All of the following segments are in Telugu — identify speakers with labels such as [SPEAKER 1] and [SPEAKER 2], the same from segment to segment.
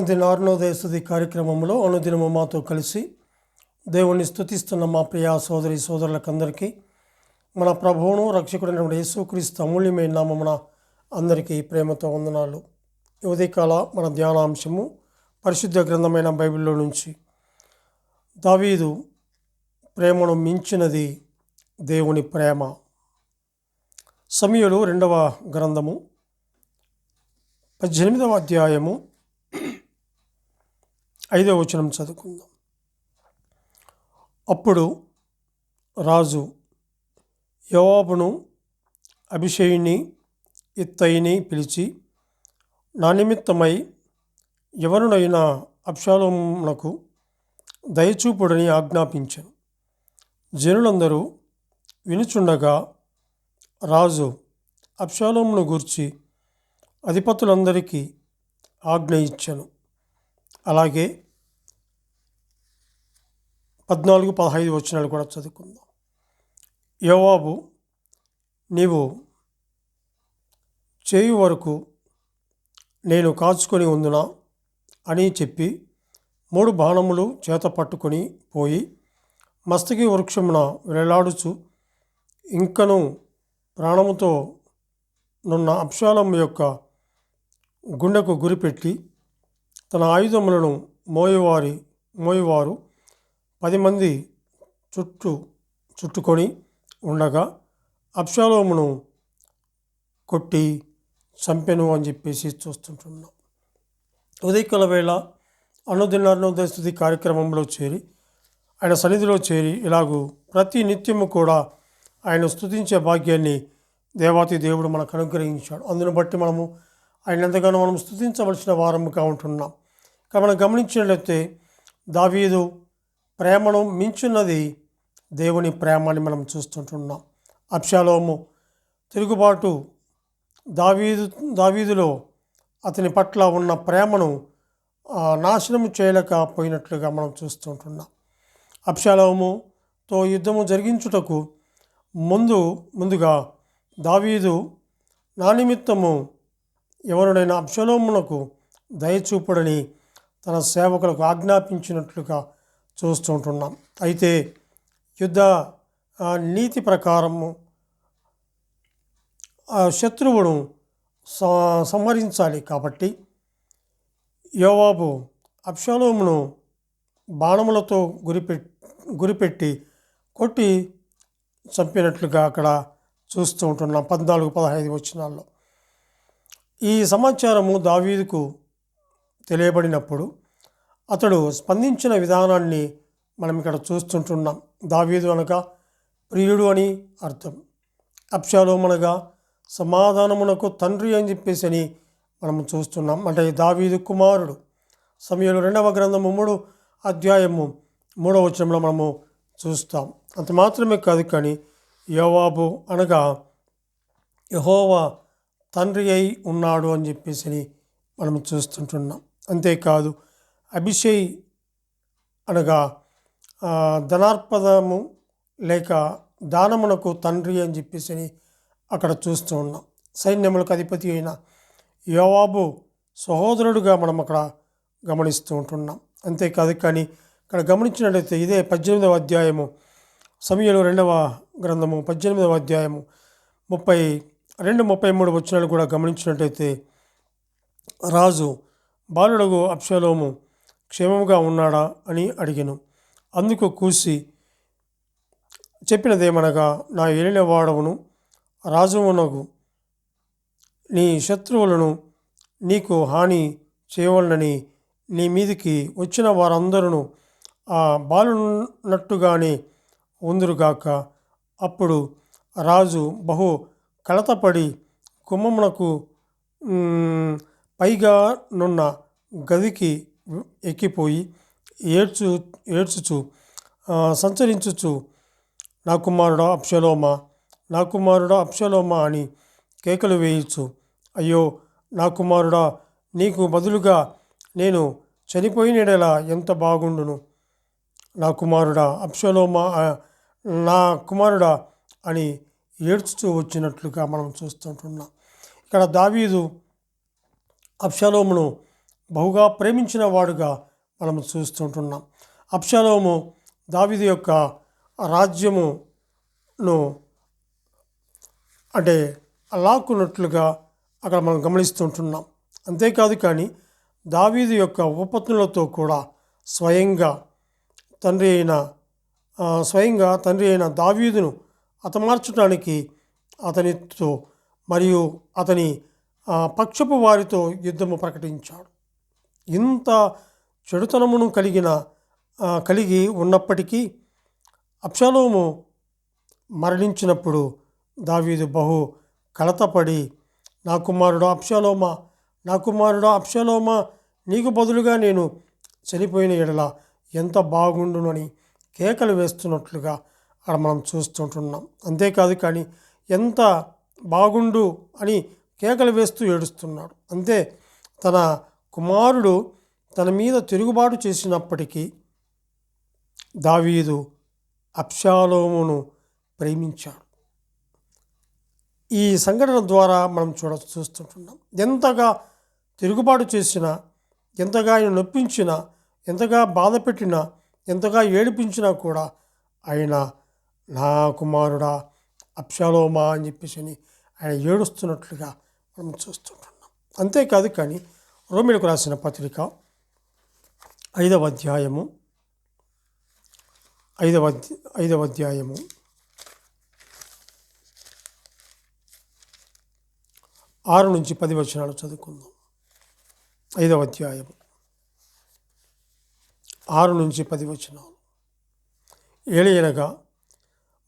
[SPEAKER 1] అనుదిన అరుణోదయ స్థుతి కార్యక్రమంలో అనుదినము మాతో కలిసి దేవుణ్ణి స్థుతిస్తున్న మా ప్రియ సోదరి సోదరులకందరికీ మన ప్రభువును రక్షకుడైనటువంటి యేసుక్రీస్తు అమూల్యమైన నామమున అందరికీ ప్రేమతో వందనాలు. ఉదయకాల మన ధ్యానాంశము పరిశుద్ధ గ్రంథమైన బైబిల్లో నుంచి దావీదు ప్రేమను మించినది దేవుని ప్రేమ. సమయలు రెండవ గ్రంథము పద్దెనిమిదవ అధ్యాయము ఐదవ వచనం చదువుకుందాం. అప్పుడు రాజు యోవాబును అభిషేయుని ఇత్తయిని పిలిచి నా నిమిత్తమై ఎవరునైనా అప్షాలోమునకు దయచూపుడని ఆజ్ఞాపించాను. జనులందరూ వినుచుండగా రాజు అప్షాలోమును గూర్చి అధిపతులందరికీ ఆజ్ఞ ఇచ్చాను. అలాగే పద్నాలుగు పదహైదు వచనాలు కూడా చదువుకుందాం. యోవాబు నీవు చేయు వరకు నేను కాచుకొని ఉందునా అని చెప్పి మూడు బాణములు చేత పట్టుకొని పోయి మస్తకి వృక్షమున వేలాడుచు ఇంకను ప్రాణముతో నున్న అప్షాలం యొక్క గుండెకు గురిపెట్టి తన ఆయుధములను మోయవారి మోయవారు పది మంది చుట్టూ చుట్టుకొని ఉండగా అప్షాలోమును కొట్టి చంపెను అని చెప్పేసి చూస్తుంటున్నాం. ఉదయకుల వేళ అనుదిన స్థుతి కార్యక్రమంలో చేరి ఆయన సన్నిధిలో చేరి ఇలాగూ ప్రతి నిత్యము కూడా ఆయన స్తుతించే భాగ్యాన్ని దేవాతి దేవుడు మనకు అనుగ్రహించాడు. అందును బట్టి మనము ఆయన ఎంతగానో మనం స్తుతించవలసిన వారముగా ఉంటున్నాం. మనం గమనించినట్లయితే దావీదు ప్రేమను మించున్నది దేవుని ప్రేమని మనం చూస్తుంటున్నాం. అప్షాలోము తిరుగుబాటు దావీదు దావీదులో అతని పట్ల ఉన్న ప్రేమను నాశనం చేయలేకపోయినట్లుగా మనం చూస్తుంటున్నాం. అప్షాలోముతో యుద్ధము జరిగించుటకు ముందు ముందుగా దావీదు నా నిమిత్తము ఎవరుడైనా అప్షలోమునకు దయచూపుడని తన సేవకులకు ఆజ్ఞాపించినట్లుగా చూస్తుంటున్నాం అయితే యుద్ధ నీతి ప్రకారము శత్రువును స- సంహరించాలి కాబట్టి యోవాబు అప్షాలోమును బాణములతో గురిపెట్టి గురిపెట్టి కొట్టి చంపినట్లుగా అక్కడ చూస్తూ ఉంటున్నాం పద్నాలుగు పదహైదు వచ్చినాల్లో ఈ సమాచారము దావీదుకు తెలియబడినప్పుడు అతడు స్పందించిన విధానాన్ని మనం ఇక్కడ చూస్తుంటున్నాం. దావీదు అనగా ప్రియుడు అని అర్థం. అప్షాలోం అనగా సమాధానమునకు తండ్రి అని చెప్పేసి అని మనం చూస్తున్నాం. అంటే దావీదు కుమారుడు. సమయంలో రెండవ గ్రంథము మూడు అధ్యాయము మూడవ వచనంలో మనము చూస్తాం. అంత మాత్రమే కాదు కానీ యోవాబు అనగా యహోవా తండ్రి అయి ఉన్నాడు అని చెప్పేసి అని మనం చూస్తుంటున్నాం. అంతేకాదు అభిషేక్ అనగా ధనార్పదము లేక దానమునకు తండ్రి అని చెప్పేసి అని అక్కడ చూస్తూ ఉన్నాం. సైన్యములకు అధిపతి అయిన యోవాబు సహోదరుడుగా మనం అక్కడ గమనిస్తూ ఉంటున్నాం. అంతేకాదు కానీ ఇక్కడ గమనించినట్లయితే ఇదే పద్దెనిమిదవ అధ్యాయము సమయంలో రెండవ గ్రంథము పద్దెనిమిదవ అధ్యాయము ముప్పై రెండు ముప్పై మూడు వచ్చినాలు కూడా గమనించినట్లయితే రాజు బాలుడగు అప్షలోము క్షేమముగా ఉన్నాడా అని అడిగాను. అందుకు కూసి చెప్పినదేమనగా నా ఏలిన వాడవును రాజువునగు నీ శత్రువులను నీకు హాని చేయవలనని నీ మీదికి వచ్చిన వారందరూ ఆ బాలున్నట్టుగానే ఉందురుగాక. అప్పుడు రాజు బహు కలతపడి కుమ్మమునకు పైగా నున్న గదికి ఎక్కిపోయి ఏడ్చు ఏడ్చుచు సంచరించుచు నా కుమారుడా అప్షలోమా నా కుమారుడా అప్షలోమా అని కేకలు వేయచ్చు అయ్యో నా కుమారుడా నీకు బదులుగా నేను చనిపోయినడలా ఎంత బాగుండును? నా కుమారుడా అప్షలోమా నా కుమారుడా అని ఏడ్చుతూ వచ్చినట్లుగా మనం చూస్తుంటున్నాం. ఇక్కడ దావీదు అప్షాలోమును బహుగా ప్రేమించిన వాడుగా మనం చూస్తుంటున్నాం. అప్షాలోము దావిది యొక్క రాజ్యమును అంటే లాక్కున్నట్లుగా అక్కడ మనం గమనిస్తుంటున్నాం. అంతేకాదు కానీ దావీదు యొక్క ఉపపత్నులతో కూడా స్వయంగా తండ్రి అయిన స్వయంగా తండ్రి అయిన దావీదును అతమార్చడానికి అతనితో మరియు అతని పక్షపు వారితో యుద్ధము ప్రకటించాడు. ఇంత చెడుతనమును కలిగిన కలిగి ఉన్నప్పటికీ అప్షలోము మరణించినప్పుడు దావీదు బహు కలతపడి నా కుమారుడు అప్షలోమ నా కుమారుడు అప్షలోమ నీకు బదులుగా నేను చనిపోయిన ఎడల ఎంత బాగుండునని కేకలు వేస్తున్నట్లుగా అక్కడ మనం చూస్తుంటున్నాం. అంతేకాదు కానీ ఎంత బాగుండు అని కేకలు వేస్తూ ఏడుస్తున్నాడు. అంతే తన కుమారుడు తన మీద తిరుగుబాటు చేసినప్పటికీ దావీదు అప్షాలోమును ప్రేమించాడు. ఈ సంఘటన ద్వారా మనం చూడ చూస్తుంటున్నాం. ఎంతగా తిరుగుబాటు చేసినా ఎంతగా ఆయన నొప్పించినా ఎంతగా బాధ పెట్టినా ఎంతగా ఏడిపించినా కూడా ఆయన నా కుమారుడా అప్షాలోమా అని చెప్పేసి అని ఆయన ఏడుస్తున్నట్లుగా మనం చూస్తుంటున్నాం. అంతేకాదు కానీ రోమిలకు రాసిన పత్రిక ఐదవ అధ్యాయము ఐదవ ఐదవ అధ్యాయము ఆరు నుంచి పది వచనాలు చదువుకుందాం. ఐదవ అధ్యాయము ఆరు నుంచి పది వచనాలు. ఏళయనగా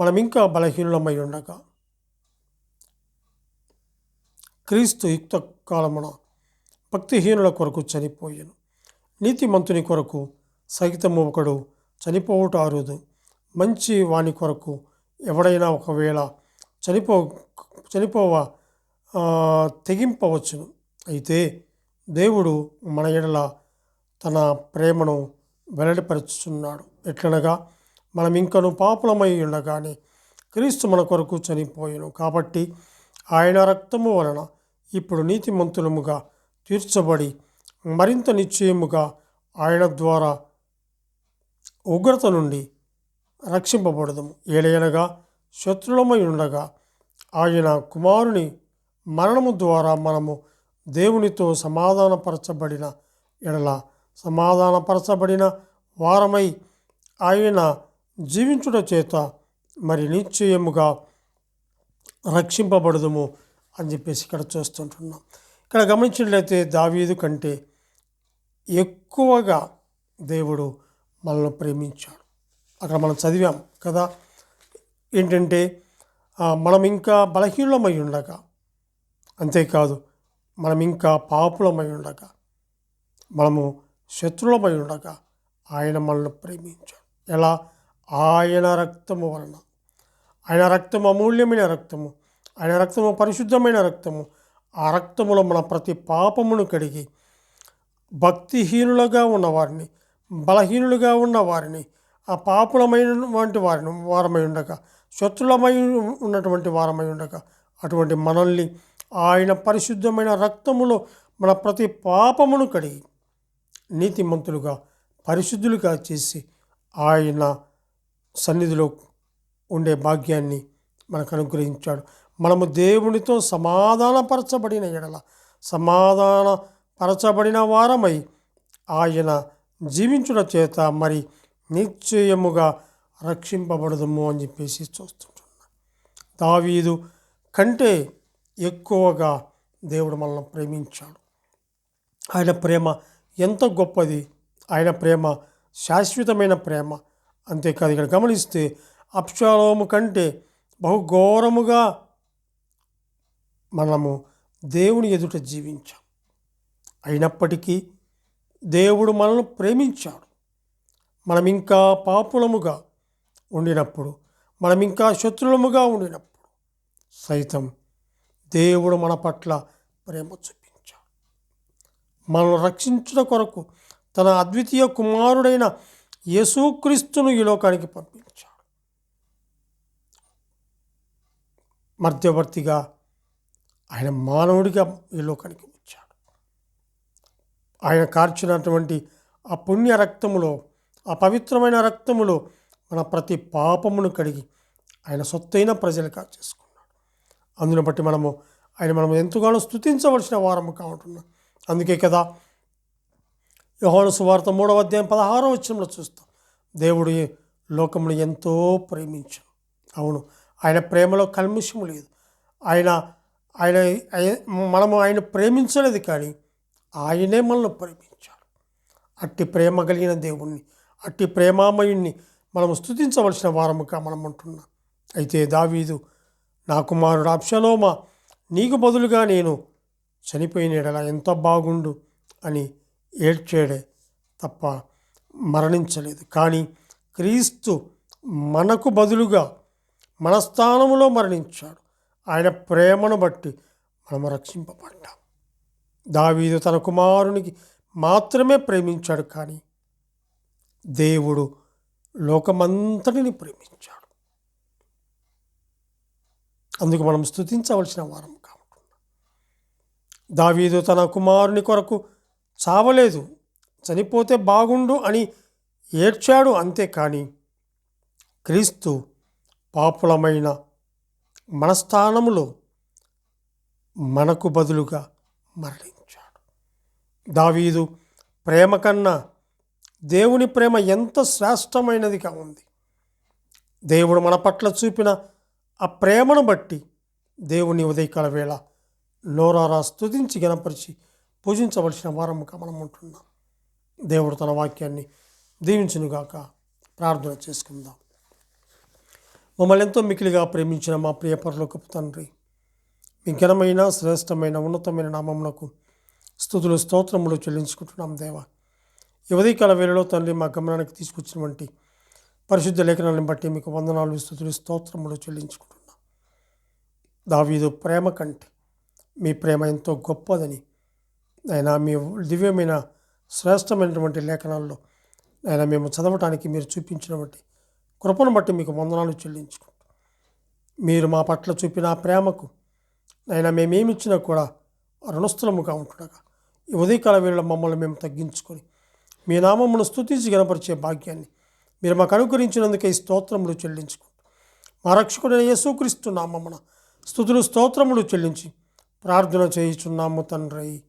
[SPEAKER 1] మనం ఇంకా బలహీనులమై ఉండగా క్రీస్తు యుక్త కాలమున భక్తిహీనుల కొరకు చనిపోయాను. నీతిమంతుని కొరకు సహితము ఒకడు చనిపోవుట అరుదు మంచి వాని కొరకు ఎవడైనా ఒకవేళ చనిపో చనిపోవ తెగింపవచ్చును. అయితే దేవుడు మన ఎడల తన ప్రేమను వెల్లడిపరుచుచున్నాడు. ఎట్లనగా మనం ఇంకను పాపులమై ఉండగానే క్రీస్తు మన కొరకు చనిపోయాను. కాబట్టి ఆయన రక్తము వలన ఇప్పుడు నీతిమంతులముగా తీర్చబడి మరింత నిశ్చయముగా ఆయన ద్వారా ఉగ్రత నుండి రక్షింపబడదము. ఏలయనగా శత్రులమై ఉండగా ఆయన కుమారుని మరణము ద్వారా మనము దేవునితో సమాధానపరచబడిన ఎడల సమాధానపరచబడిన వారమై ఆయన జీవించుట చేత మరి నిశ్చయముగా రక్షింపబడదుము. అని చెప్పేసి ఇక్కడ చూస్తుంటున్నాం. ఇక్కడ గమనించినట్లయితే దావీదు కంటే ఎక్కువగా దేవుడు మనల్ని ప్రేమించాడు. అక్కడ మనం చదివాం కదా ఏంటంటే మనం ఇంకా బలహీనమై ఉండగా అంతేకాదు మనం ఇంకా పాపులమై ఉండగా మనము శత్రులమై ఉండగా ఆయన మనల్ని ప్రేమించాడు. ఎలా? ఆయన రక్తము వలన. ఆయన రక్తము అమూల్యమైన రక్తము. ఆయన రక్తము పరిశుద్ధమైన రక్తము. ఆ రక్తములో మన ప్రతి పాపమును కడిగి భక్తిహీనులుగా ఉన్నవారిని బలహీనులుగా ఉన్నవారిని ఆ పాపులమైన వంటి వారిని వారమై ఉండగా శత్రులమై ఉన్నటువంటి వారమై ఉండగా అటువంటి మనల్ని ఆయన పరిశుద్ధమైన రక్తములో మన ప్రతి పాపమును కడిగి నీతిమంతులుగా పరిశుద్ధులుగా చేసి ఆయన సన్నిధిలో ఉండే భాగ్యాన్ని మనకు అనుగ్రహించాడు. మనము దేవునితో సమాధానపరచబడిన ఎడల సమాధాన పరచబడిన వారమై ఆయన జీవించుట చేత మరి నిశ్చయముగా రక్షింపబడదము అని చెప్పేసి చూస్తుంటున్నా. దావీదు కంటే ఎక్కువగా దేవుడు మనల్ని ప్రేమించాడు. ఆయన ప్రేమ ఎంత గొప్పది ఆయన ప్రేమ శాశ్వతమైన ప్రేమ. అంతేకాదు ఇక్కడ గమనిస్తే అప్షాలోము కంటే బహుఘోరముగా మనము దేవుని ఎదుట జీవించాం. అయినప్పటికీ దేవుడు మనల్ని ప్రేమించాడు. మనం ఇంకా పాపులముగా ఉండినప్పుడు మనం ఇంకా శత్రులముగా ఉండినప్పుడు సైతం దేవుడు మన పట్ల ప్రేమ చూపించాడు. మనల్ని రక్షించుట కొరకు తన అద్వితీయ కుమారుడైన యేసుక్రీస్తును ఈ లోకానికి పంపించాడు. మధ్యవర్తిగా ఆయన మానవుడిగా ఈ లోకానికి వచ్చాడు. ఆయన కార్చినటువంటి ఆ పుణ్య రక్తములో ఆ పవిత్రమైన రక్తములో మన ప్రతి పాపమును కడిగి ఆయన సొత్తైన ప్రజలుగా చేసుకున్నాడు. అందును బట్టి మనము ఆయన మనం ఎంతగానో స్థుతించవలసిన వారము కావుంటున్నాం అందుకే కదా యోహాను సువార్త మూడవ అధ్యాయం పదహారో వచ్చంలో చూస్తాం. దేవుడు లోకమును ఎంతో ప్రేమించాడు. అవును ఆయన ప్రేమలో కల్మిషము లేదు. ఆయన ఆయన మనము ఆయన ప్రేమించలేదు కానీ ఆయనే మనల్ని ప్రేమించాడు. అట్టి ప్రేమ కలిగిన దేవుణ్ణి అట్టి ప్రేమామయుణ్ణి మనం స్థుతించవలసిన వారముగా మనం అంటున్నాం అయితే దావీదు నా కుమారుడు అప్షలోమా నీకు బదులుగా నేను చనిపోయిన ఎడల ఎంత బాగుండు అని ఏడ్చాడే తప్ప మరణించలేదు. కానీ క్రీస్తు మనకు బదులుగా మన స్థానంలో మరణించాడు. ఆయన ప్రేమను బట్టి మనము రక్షింపబడ్డాం. దావీదు తన కుమారునికి మాత్రమే ప్రేమించాడు కానీ దేవుడు లోకమంతటిని ప్రేమించాడు. అందుకు మనం స్థుతించవలసిన వారం కాకుండా దావీదు తన కుమారుని కొరకు చావలేదు చనిపోతే బాగుండు అని ఏడ్చాడు అంతేకాని క్రీస్తు పాపులమైన మన స్థానములో మనకు బదులుగా మరణించాడు. దావీదు ప్రేమ కన్నా దేవుని ప్రేమ ఎంత శ్రేష్టమైనదిగా ఉంది. దేవుడు మన పట్ల చూపిన ఆ ప్రేమను బట్టి దేవుని ఉదయకాల వేళ నోరారా స్తుతించి గణపరిచి పూజించవలసిన వారముగా మనం ఉంటున్నాం. దేవుడు తన వాక్యాన్ని దీవించునుగాక ప్రార్థన చేసుకుందాం. మమ్మల్ని ఎంతో మికిలిగా ప్రేమించిన మా ప్రియ పరలోకపు తండ్రి. మీ ఘనమైన శ్రేష్టమైన ఉన్నతమైన నామమునకు స్థుతులు స్తోత్రములు చెల్లించుకుంటున్నాం దేవ. ఈ ఉదయకాల వేళలో తండ్రి మా గమనానికి తీసుకొచ్చినటువంటి పరిశుద్ధ లేఖనాలను బట్టి మీకు వందనాలు స్థుతులు స్తోత్రములు చెల్లించుకుంటున్నాం. దావీదు ప్రేమ కంటే మీ ప్రేమ ఎంతో గొప్పదని ఆయన మీ దివ్యమైన శ్రేష్టమైనటువంటి లేఖనాల్లో ఆయన మేము చదవటానికి మీరు చూపించినటువంటి కృపను బట్టి మీకు వందనాలు చెల్లించుకుంటాం. మీరు మా పట్ల చూపిన ప్రేమకు అయినా మేమేమిచ్చినా కూడా రుణస్థులముగా ఉంటుండగా ఈ ఉదయకాల వేళ మమ్మల్ని మేము తగ్గించుకొని మీ నామమును స్థుతించి గనపరిచే భాగ్యాన్ని మీరు మాకు అనుకరించినందుకే ఈ స్తోత్రములు చెల్లించుకుంటాం. మా రక్షకుడైన యేసుక్రీస్తు నామమున స్థుతులు స్తోత్రములు చెల్లించి ప్రార్థన చేయుచున్నాము తండ్రి.